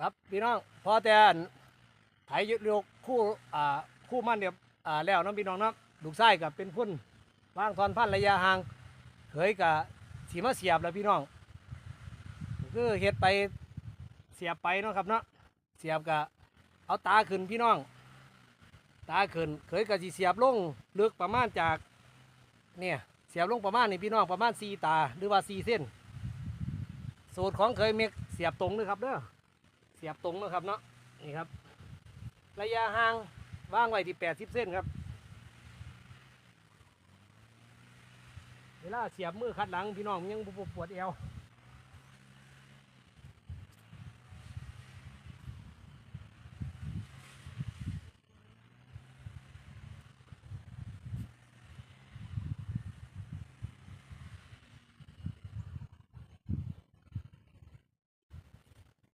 ครับพี่น้องพอแต่ไถยึดยกคู่อ่าคู่มั่นเดียบอ่าแล้วน้องพี่น้องเนาะลูกไส้กับเป็นพุ่นวางทอนพันระยะห่างเคยกับสีมาเสียบแล้วพี่น้องคือเฮ็ดไปเสียบไปเนาะครับเนาะเสียบกับเอาตาขึ้นพี่น้อง ตาขึ้นเคยกับสีเสียบลงลึกประมาณจากเนี่ยเสียบลงประมาณนี่พี่น้องประมาณสี่ตาหรือว่าสี่เส้น สูตรของเคยเมกเสียบตรงนะครับเด้อ สียบตรงนะครับเนาะนี่ครับ ระยะห่างว่างไว้ที่แปดสิบเส้นครับ เวลาเสียบมือคัดหลังพี่น้องยังปวดเอว